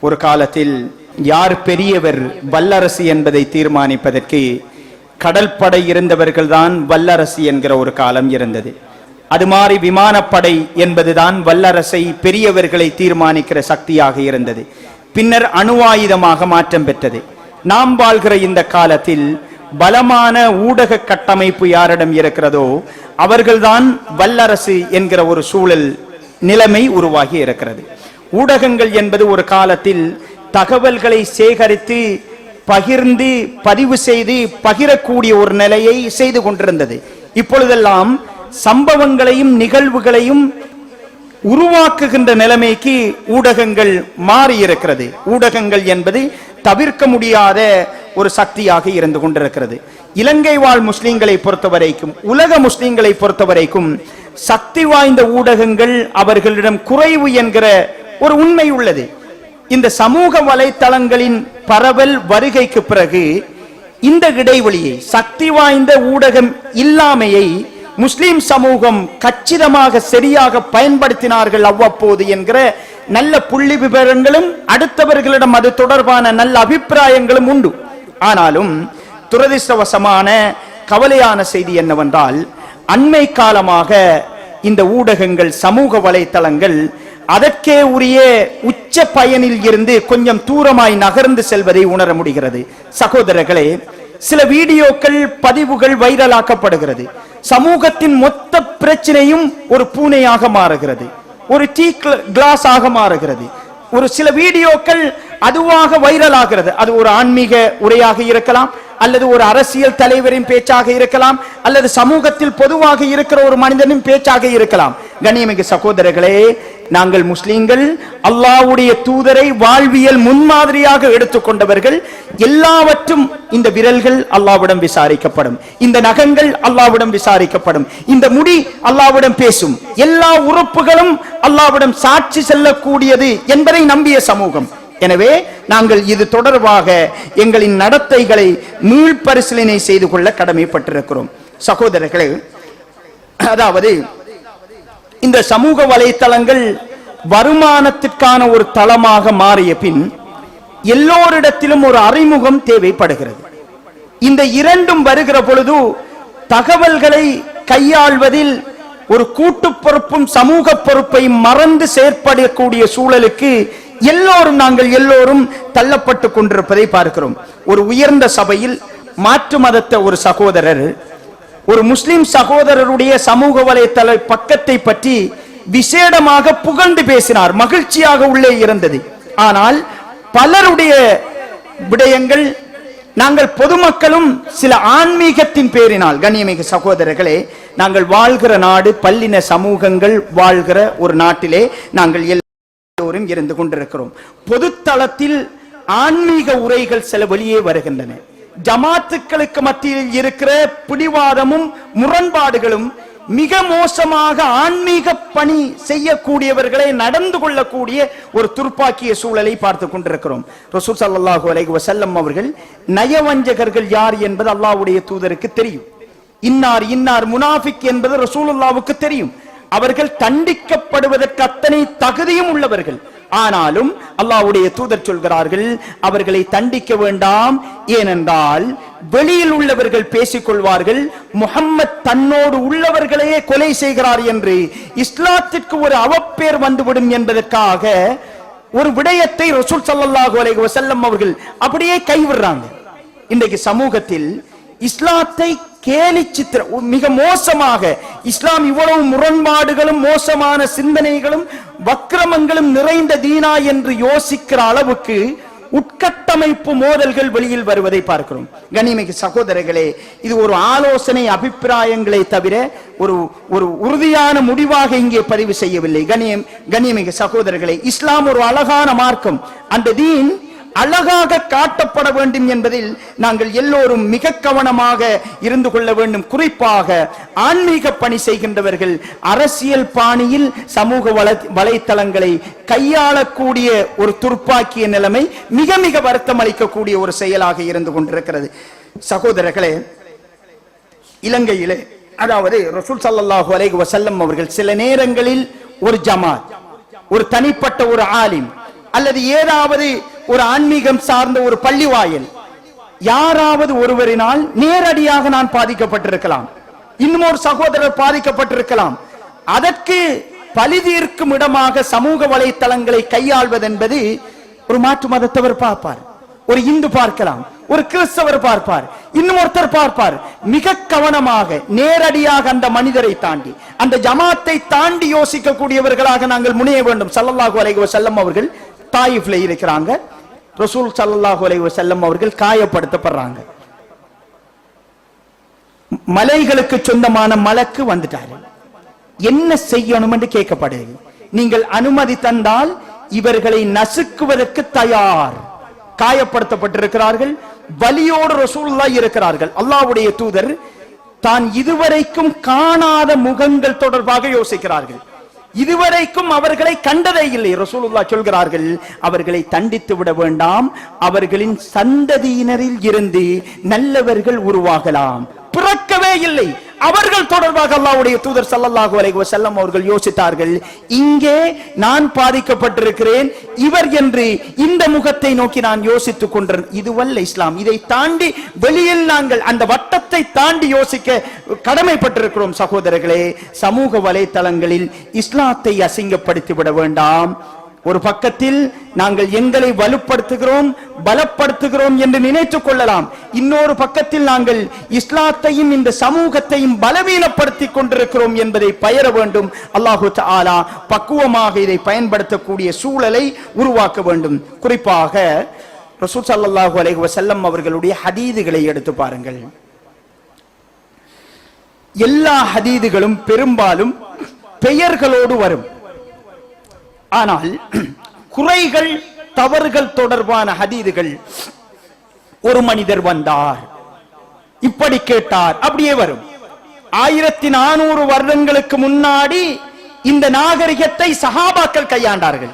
ஒரு காலத்தில் யார் பெரியவர் வல்லரசு என்பதை தீர்மானிப்பதற்கு கடல் படை இருந்தவர்கள்தான் வல்லரசு என்கிற ஒரு காலம் இருந்தது. அது மாதிரி விமானப்படை என்பதுதான் வல்லரசை பெரியவர்களை தீர்மானிக்கிற சக்தியாக இருந்தது. பின்னர் அணு ஆயுதமாக மாற்றம் பெற்றது. நாம் வாழ்கிற இந்த காலத்தில் பலமான ஊடக கட்டமைப்பு யாரிடம் இருக்கிறதோ அவர்கள்தான் வல்லரசு என்கிற ஒரு சூழல் நிலைமை உருவாகி இருக்கிறது. ஊடகங்கள் என்பது ஒரு காலத்தில் தகவல்களை சேகரித்து பகிர்ந்து பதிவு செய்து பகிரக்கூடிய ஒரு நிலையை செய்து கொண்டிருந்தது. இப்பொழுதெல்லாம் சம்பவங்களையும் நிகழ்வுகளையும் உருவாக்குகின்ற நிலைமைக்கு ஊடகங்கள் மாறி இருக்கிறது ஊடகங்கள் என்பது தவிர்க்க முடியாத ஒரு சக்தியாக இருந்து கொண்டிருக்கிறது. இலங்கை வாழ் முஸ்லிம்களை பொறுத்தவரைக்கும் உலக முஸ்லிம்களை பொறுத்தவரைக்கும் சக்தி வாய்ந்த ஊடகங்கள் அவர்களிடம் குறைவு என்கிற ஒரு உண்மை உள்ளது. இந்த சமூக வலைத்தளங்களின் பரவல் வருகைக்கு பிறகு இந்த இடைவெளியை சக்தி வாய்ந்த ஊடகம் இல்லாமையை முஸ்லிம் சமூகம் கச்சிதமாக சரியாக பயன்படுத்தினார்கள் அவ்வப்போது என்கிற நல்ல புள்ளி விவரங்களும் அடுத்தவர்களிடம் அது தொடர்பான நல்ல அபிப்பிராயங்களும் உண்டு. ஆனாலும் துரதிர்ஷ்டவசமான கவலையான செய்தி என்னவென்றால் அண்மை காலமாக இந்த ஊடகங்கள் சமூக வலைத்தளங்கள் அதற்கே உரிய உச்ச பயனில் இருந்து கொஞ்சம் தூரமாய் நகர்ந்து செல்வதை உணர முடிகிறது. சகோதரர்களே சில வீடியோக்கள் பதிவுகள் வைரலாக்கப்படுகிறது. சமூகத்தின் மொத்த பிரச்சனையும் ஒரு பூனையாக மாறுகிறது. ஒரு டீ கிளாஸ் ஆக மாறுகிறது. ஒரு சில வீடியோக்கள் அதுவாக வைரல் ஆகிறது அது ஒரு ஆன்மீக உரையாக இருக்கலாம் அல்லது ஒரு அரசியல் தலைவரின் பேச்சாக இருக்கலாம் அல்லது சமூகத்தில் பொதுவாக இருக்கிற ஒரு மனிதனின் பேச்சாக இருக்கலாம். கண்ணியமிகு சகோதரர்களே நாங்கள் முஸ்லிம்கள் அல்லாவுடைய தூதரை வாழ்வியல் முன்மாதிரியாக எடுத்துக்கொண்டவர்கள் எல்லாவற்றும் இந்த விரல்கள் அல்லாவிடம் விசாரிக்கப்படும். இந்த நகங்கள் அல்லாவிடம் விசாரிக்கப்படும். இந்த முடி அல்லாவிடம் பேசும். எல்லா உறுப்புகளும் அல்லாவிடம் சாட்சி செல்லக்கூடியது என்பதை நம்பிய சமூகம். எனவே நாங்கள் இது தொடர்பாக எங்களின் நடத்தைகளை மீள்பரிசீலனை செய்து கொள்ள கடமைப்பட்டிருக்கிறோம். சகோதரர்களே அதாவது இந்த சமூக வலைத்தளங்கள் வருமானத்திற்கான ஒரு தளமாக மாறிய பின் எல்லோரிடத்திலும் ஒரு அறிமுகம் தேவைப்படுகிறது. இந்த இரண்டும் வருகிற பொழுது தகவல்களை கையாள்வதில் ஒரு கூட்டு பொறுப்பும் சமூக பொறுப்பை மறந்து செயற்படக்கூடிய சூழலுக்கு எல்லோரும் நாங்கள் எல்லோரும் தள்ளப்பட்டு கொண்டிருப்பதை பார்க்கிறோம். ஒரு உயர்ந்த சபையில் மாற்று மதத்த ஒரு சகோதரர் ஒரு முஸ்லிம் சகோதரருடைய சமூக வலைத்தள பக்கத்தை பற்றி விசேடமாக புகழ்ந்து பேசினார். மகிழ்ச்சியாக உள்ளே இருந்தது. ஆனால் பலருடைய விடயங்கள் நாங்கள் பொதுமக்களும் சில ஆன்மீகத்தின் பேரினால் கண்ணியமிகு சகோதரர்களே நாங்கள் வாழ்கிற நாடு பல்லின சமூகங்கள் வாழ்கிற ஒரு நாட்டிலே நாங்கள் எல்லோரும் இருந்து கொண்டிருக்கிறோம். பொதுத்தளத்தில் ஆன்மீக உரைகள் சில வெளியே வருகின்றன. ஜமாத்துக்களுக்கு மத்தியில் இருக்கிற பிடிவாதமும் முரண்பாடுகளும் மிக மோசமாக ஆன்மீக பணி செய்யக்கூடியவர்களை நடந்து கொள்ளக்கூடிய ஒரு துர்ப்பாக்கிய சூழலை பார்த்து கொண்டிருக்கிறோம். ரசூல் சல்லாஹு அலைஹி வசல்லம் அவர்கள் நயவஞ்சகர்கள் யார் என்பது அல்லாஹ்வுடைய தூதருக்கு தெரியும். இன்னார் இன்னார் முனாஃபிக் என்பது ரசூலுல்லாவுக்கு தெரியும். அவர்கள் தண்டிக்கப்படுவதற்கு அத்தனை தகுதியும் உள்ளவர்கள். ஆனாலும் அல்லாஹ்வுடைய தூதர் சொல்கிறார்கள் அவர்களை தண்டிக்க வேண்டாம். ஏனென்றால் வெளியில் உள்ளவர்கள் பேசிக் கொள்வார்கள் முகம்மது தன்னோடு உள்ளவர்களையே கொலை செய்கிறார் என்று. இஸ்லாத்திற்கு ஒரு அவப்பேர் வந்துவிடும் என்பதற்காக ஒரு விடயத்தை ரசூல் சல்லாஹூ அலைஹி வசல்லம் அவர்கள் அப்படியே கைவிடுறாங்க. இன்றைக்கு சமூகத்தில் இஸ்லாத்தை கேலி சித்திர மிக மோசமாக இஸ்லாம் இவ்வளவு முரண்பாடுகளும் மோசமான சிந்தனைகளும் வக்கிரமங்களும் நிறைந்த தீனா என்று யோசிக்கிற அளவுக்கு உட்கட்டமைப்பு மோதல்கள் வெளியில் வருவதை பார்க்கிறோம். கனிமிகு சகோதரர்களே இது ஒரு ஆலோசனை அபிப்பிராயங்களை தவிர ஒரு ஒரு உறுதியான முடிவாக இங்கே பதிவு செய்யவில்லை. கணியம் கண்ணியமிகு சகோதரர்களே இஸ்லாம் ஒரு அழகான மார்க்கம். அந்த தீன் அழகாக காட்டப்பட வேண்டும் என்பதில் நாங்கள் எல்லோரும் மிக கவனமாக இருந்து கொள்ள வேண்டும். குறிப்பாக ஆன்மீக பணி செய்கின்றவர்கள் அரசியல் பாணியில் சமூக வலை வலைத்தளங்களை கையாளக்கூடிய ஒரு துர்ப்பாக்கிய நிலைமை மிக மிக வருத்தம் அளிக்கக்கூடிய ஒரு செயலாக இருந்து கொண்டிருக்கிறது. சகோதரர்களே இலங்கையிலே அதாவது ரசூல் சல்லாஹூ அலைஹி வசல்லம் அவர்கள் சில நேரங்களில் ஒரு ஜமாத் ஒரு தனிப்பட்ட ஒரு ஆலிம் அல்லது ஏதாவது ஒரு ஆன்மீகம் சார்ந்த ஒரு பள்ளிவாயல். யாராவது ஒருவரினால் நேரடியாக நான் பாதிக்கப்பட்டிருக்கலாம். இன்னும் ஒரு சகோதரர் பாதிக்கப்பட்டிருக்கலாம். அதற்கு பழி தீர்க்கும் இடமாக சமூக வலைத்தளங்களை கையாள்வது என்பது ஒரு மாற்று மதத்தவர் பார்ப்பார். ஒரு இந்து பார்க்கலாம் ஒரு கிறிஸ்தவர் பார்ப்பார் இன்னும் ஒருத்தர் பார்ப்பார். மிக கவனமாக நேரடியாக அந்த மனிதரை தாண்டி அந்த ஜமாத்தை தாண்டி யோசிக்கக்கூடியவர்களாக நாங்கள் முனைய வேண்டும். சல்லல்லாஹு அலைஹி வஸல்லம் அவர்கள் தாயிஃப்ல இருக்கிறாங்க. ரசூல் சல்லல்லாஹு அலைஹி வஸல்லம் அவர்கள் காயப்படுத்தப்படுறாங்க. மலைகளுக்கு சொந்தமான மலக்கு வந்துட்டாரு. என்ன செய்யணும் என்று கேட்கப்படுது. நீங்கள் அனுமதி தந்தால் இவர்களை நசுக்குவதற்கு தயார். காயப்படுத்தப்பட்டிருக்கிறார்கள். வலியோடு ரசூல்லா இருக்கிறார்கள். அல்லாவுடைய தூதர் தான் இதுவரைக்கும் காணாத முகங்கள் தொடர்பாக யோசிக்கிறார்கள். இதுவரைக்கும் அவர்களை கண்டதே இல்லை. ரசூலுல்லா சொல்கிறார்கள் அவர்களை தண்டித்து விட வேண்டாம். அவர்களின் சந்ததியினரில் இருந்து நல்லவர்கள் உருவாகலாம். பிறக்கவே இல்லை. அவர்கள் தொடர்பாக அல்லாவுடைய தூதர் ஸல்லல்லாஹு அலைஹி செல்லம் அவர்கள் யோசித்தார்கள் இங்கே நான் பாதிக்கப்பட்டிருக்கிறேன் இவர் என்று இந்த முகத்தை நோக்கி நான் யோசித்துக் கொண்டேன். இதுவல்ல இஸ்லாம். இதை தாண்டி வெளியில் நாங்கள் அந்த வட்டத்தை தாண்டி யோசிக்க கடமைப்பட்டிருக்கிறோம் சகோதரர்களே. சமூக வலைத்தளங்களில் இஸ்லாத்தை அசிங்கப்படுத்தி விட வேண்டாம். ஒரு பக்கத்தில் நாங்கள் எங்களை வலுப்படுத்துகிறோம் பலப்படுத்துகிறோம் என்று நினைத்துக் கொள்ளலாம். இன்னொரு பக்கத்தில் நாங்கள் இஸ்லாத்தையும் இந்த சமூகத்தையும் பலவீனப்படுத்தி கொண்டிருக்கிறோம் என்பதை பயர வேண்டும். அல்லாஹு ஆலா பக்குவமாக இதை பயன்படுத்தக்கூடிய சூழலை உருவாக்க வேண்டும். குறிப்பாக ரசூல் ஸல்லல்லாஹு அலைஹி வசல்லம் அவர்களுடைய ஹதீதுகளை எடுத்து பாருங்கள். எல்லா ஹதீதுகளும் பெரும்பாலும் பெயர்களோடு வரும். ஆனால் குறைகள் தவறுகள் தொடர்பான ஹதீதுகள் ஒரு மனிதர் வந்தார். இப்படி கேட்டார். அப்படியே வரும். ஆயிரத்தி நானூறு வருடங்களுக்கு முன்னாடி இந்த நாகரிகத்தை சகாபாக்கள் கையாண்டார்கள்.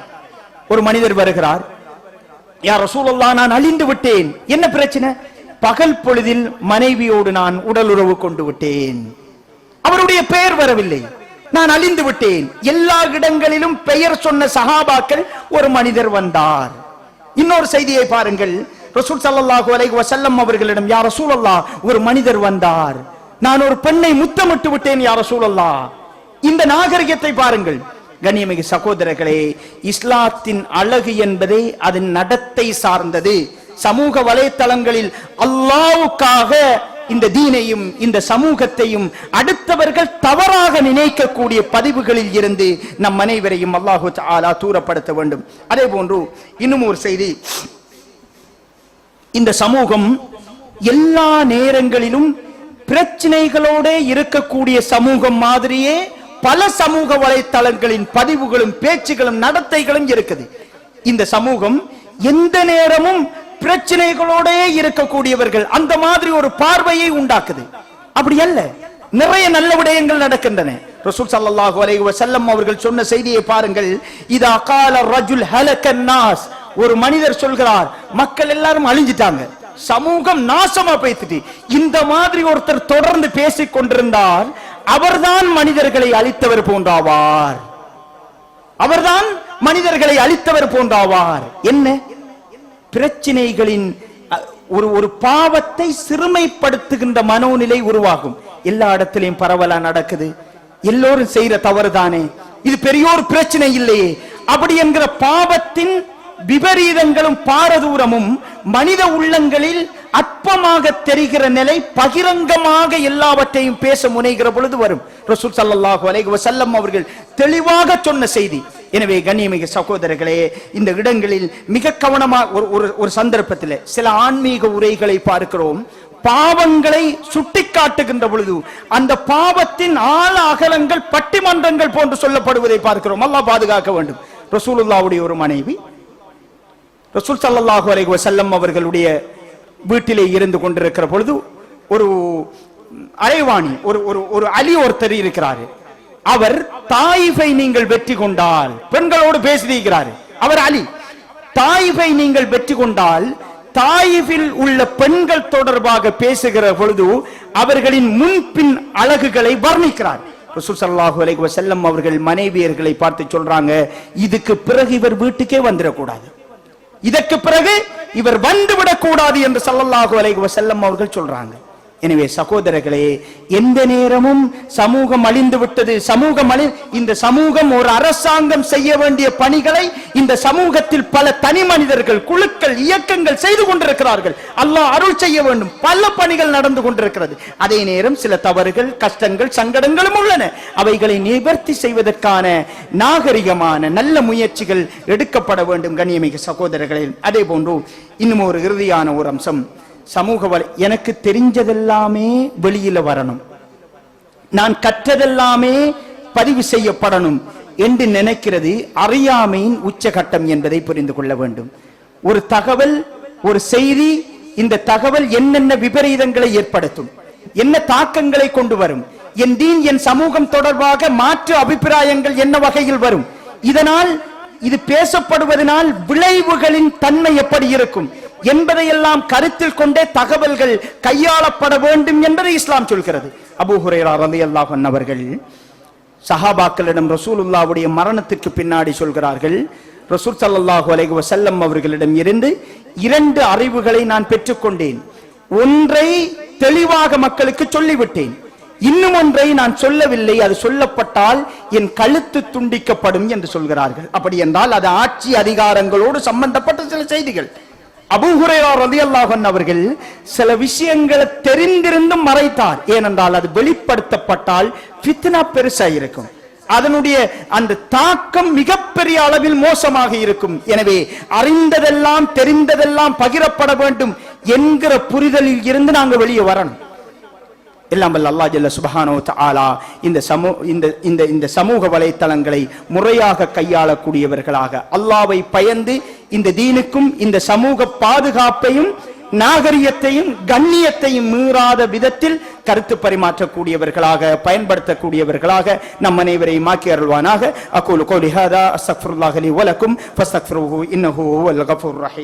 ஒரு மனிதர் வருகிறார். யார் சூழல்லாம் நான் அழிந்து விட்டேன். என்ன பிரச்சனை? பகல் பொழுதில் மனைவியோடு நான் உடலுறவு கொண்டு விட்டேன். அவருடைய பெயர் வரவில்லை. நான் அழிந்து விட்டேன். எல்லா இடங்களிலும் பெயர் சொன்ன சஹாபாக்கள் ஒரு மனிதர் வந்தார். இன்னொரு செய்தியை பாருங்கள். ரசூல் ஸல்லல்லாஹு அலைஹி வசல்லம் அவர்களிடம் யார் ரசூலல்லாஹ் ஒரு மனிதர் வந்தார். நான் ஒரு பெண்ணை முத்தமிட்டு விட்டேன் யார் ரசூலல்லாஹ். இந்த நாகரிகத்தை பாருங்கள். கண்ணியமிகு சகோதரர்களே இஸ்லாத்தின் அழகு என்பதே அதன் நடத்தை சார்ந்தது. சமூக வலைத்தளங்களில் அல்லாவுக்காக இந்த தீனையும் இந்த சமூகத்தையும் அடுத்தவர்கள் தவறாக நினைக்கக்கூடிய பதிவுகளில் இருந்து நம் அனைவரையும் அல்லாஹு ஆலா தூரப்படுத்த வேண்டும். அதே போன்று இன்னும் ஒரு செய்தி. இந்த சமூகம் எல்லா நேரங்களிலும் பிரச்சனைகளோட இருக்கக்கூடிய சமூகம் மாதிரியே பல சமூக வலைத்தளங்களின் பதிவுகளும் பேச்சுகளும் நடத்தைகளும் இருக்குது. இந்த சமூகம் எந்த நேரமும் பிரச்சனைகளோட இருக்கக்கூடியவர்கள் அந்த மாதிரி ஒரு பார்வையை உண்டாக்குது. அப்படி அல்ல. நிறைய நல்ல விடயங்கள் நடக்கின்றன. ரசூல் ஸல்லல்லாஹு அலைஹி வஸல்லம் அவர்கள் சொன்ன செய்தியை பாருங்கள். இதா கால ரஜுல் ஹலக்கன் நாஸ் ஒரு மனிதர் சொல்கிறார் மக்கள் எல்லாரும் அழிஞ்சிட்டாங்க. சமூகம் நாசமா போய்த்துட்டு இந்த மாதிரி ஒருத்தர் தொடர்ந்து பேசிக் கொண்டிருந்தால் அவர்தான் மனிதர்களை அழித்தவர் போன்றாவார். அவர்தான் மனிதர்களை அழித்தவர் போன்றாவார். என்ன? பிரச்சனைகளின் ஒரு ஒரு பாவத்தை சிறுமைப்படுத்துகின்ற மனோநிலை உருவாகும். எல்லா இடத்திலையும் பரவலா நடக்குது. எல்லோரும் செய்யற தவறுதானே. இது பெரியோர் பிரச்சனை இல்லையே. அப்படி என்கிற பாவத்தின் விபரீதங்களும் பாரதூரமும் மனித உள்ளங்களில் அற்பமாக தெரிகிற நிலை பகிரங்கமாக எல்லாவற்றையும் பேச முனைகிற பொழுது வரும். ரசூல் சல்லாஹு அலைஹி வஸல்லம் அவர்கள் தெளிவாக சொன்ன செய்தி. எனவே கண்ணியமிகு சகோதரர்களே இந்த இடங்களில் மிக கவனமாக ஒரு ஒரு ஒரு சந்தர்ப்பத்தில் சில ஆன்மீக உரைகளை பார்க்கிறோம். பாவங்களை சுட்டிக்காட்டுகின்ற பொழுது அந்த பாவத்தின் ஆழ அகலங்கள் பட்டிமன்றங்கள் போன்று சொல்லப்படுவதை பார்க்கிறோம். அல்லாஹ் பாதுகாக்க வேண்டும். ரசூலுல்லாவுடைய ஒரு மனைவி ரசூல் ஸல்லல்லாஹு அலைஹி வசல்லம் அவர்களுடைய வீட்டிலே இருந்து கொண்டிருக்கிற பொழுது ஒரு அரைவாணி ஒரு ஒரு ஒரு அலி ஒருத்தர் இருக்கிறாரு. அவர் தாயிஃபை நீங்கள் வெற்றி கொண்டால் பெண்களோடு பேசியிருக்கிறார். அவர் அலி தாயிஃபை நீங்கள் வெற்றி கொண்டால் தாயிஃபில் உள்ள பெண்கள் தொடர்பாக பேசுகிற பொழுது அவர்களின் முன்பின் அழகுகளை வர்ணிக்கிறார். ரசூல் ஸல்லல்லாஹு அலைஹி அவர்கள் மனைவியர்களை பார்த்து சொல்றாங்க இதுக்கு பிறகு இவர் வீட்டுக்கே வந்துடக்கூடாது. இதற்கு பிறகு இவர் வந்துவிடக் கூடாது என்று ஸல்லல்லாஹு அலைஹி வஸல்லம் அவர்கள் சொல்றாங்க. எனவே சகோதரர்களே எந்த நேரமும் சமூகம் அழிந்து விட்டது. சமூகம் அழி இந்த சமூகம் ஒரு அரசாங்கம் செய்ய வேண்டிய பணிகளை இந்த சமூகத்தில் பல தனி மனிதர்கள் குழுக்கள் இயக்கங்கள் செய்து கொண்டிருக்கிறார்கள். அல்லாஹ் அருள் செய்ய வேண்டும். பல பணிகள் நடந்து கொண்டிருக்கிறது. அதே நேரம் சில தவறுகள் கஷ்டங்கள் சங்கடங்களும் உள்ளன. அவைகளை நிவர்த்தி செய்வதற்கான நாகரிகமான நல்ல முயற்சிகள் எடுக்கப்பட வேண்டும் கண்ணியமிகு சகோதரர்களே. அதே போன்று இன்னும் ஒரு இறுதியான ஒரு அம்சம். சமூக வலை எனக்கு தெரிஞ்சதெல்லாமே வெளியில வரணும். நான் கற்றதெல்லாமே பதிவு செய்யப்படணும் என்று நினைக்கிறது அறியாமையின் உச்சகட்டம் என்பதை புரிந்து கொள்ள வேண்டும். ஒரு தகவல் ஒரு செய்தி இந்த தகவல் என்னென்ன விபரீதங்களை ஏற்படுத்தும்? என்ன தாக்கங்களை கொண்டு வரும்? என் தீன் என் சமூகம் தொடர்பாக மாற்று அபிப்பிராயங்கள் என்ன வகையில் வரும்? இதனால் இது பேசப்படுவதனால் விளைவுகளின் தன்மை எப்படி இருக்கும்? என்பதையெல்லாம் கருத்தில் கொண்டே தகவல்கள் கையாளப்பட வேண்டும் என்பதை இஸ்லாம் சொல்கிறது. அவர்கள் சஹாபாக்களிடம் ரசூலுல்லாவுடைய மரணத்திற்கு பின்னாடி சொல்கிறார்கள் ரசூல் சல்லாஹூ அலைஹி வசல்லம் அவர்களிடம் இருந்து இரண்டு அறிவுகளை நான் பெற்றுக்கொண்டேன். ஒன்றை தெளிவாக மக்களுக்கு சொல்லிவிட்டேன். இன்னும் ஒன்றை நான் சொல்லவில்லை. அது சொல்லப்பட்டால் என் கழுத்து துண்டிக்கப்படும் என்று சொல்கிறார்கள். அப்படி என்றால் அது ஆட்சி அதிகாரங்களோடு சம்பந்தப்பட்ட சில செய்திகள். அபுஹுரையார் ரதி அல்லாஹன் அவர்கள் சில விஷயங்களை தெரிந்திருந்தும் மறைத்தார். ஏனென்றால் அது வெளிப்படுத்தப்பட்டால் ஃபித்னா பெருசா இருக்கும் அதனுடைய அந்த தாக்கம் மிகப்பெரிய அளவில் மோசமாக இருக்கும். எனவே அறிந்ததெல்லாம் தெரிந்ததெல்லாம் பகிரப்பட வேண்டும் என்கிற புரிதலில் இருந்து நாங்க வெளியே வரணும். எல்லாம் வல்ல அல்லா ஜல்ல சுபஹானோ தாலா இந்த சமூ இந்த இந்த இந்த சமூக வலைத்தளங்களை முறையாக கையாளக்கூடியவர்களாக. அல்லாவை பயந்து இந்த தீனுக்கும் இந்த சமூக பாதுகாப்பையும் நாகரிகத்தையும் கண்ணியத்தையும் மீறாத விதத்தில் கருத்து பரிமாற்றக்கூடியவர்களாக பயன்படுத்தக்கூடியவர்களாக நம் அனைவரையும் மாக்கி அருள்வானாக. அகூலு கோலி ஹாதா வலக்கும் இன்னஹு கஃபூர் ரஹீம்.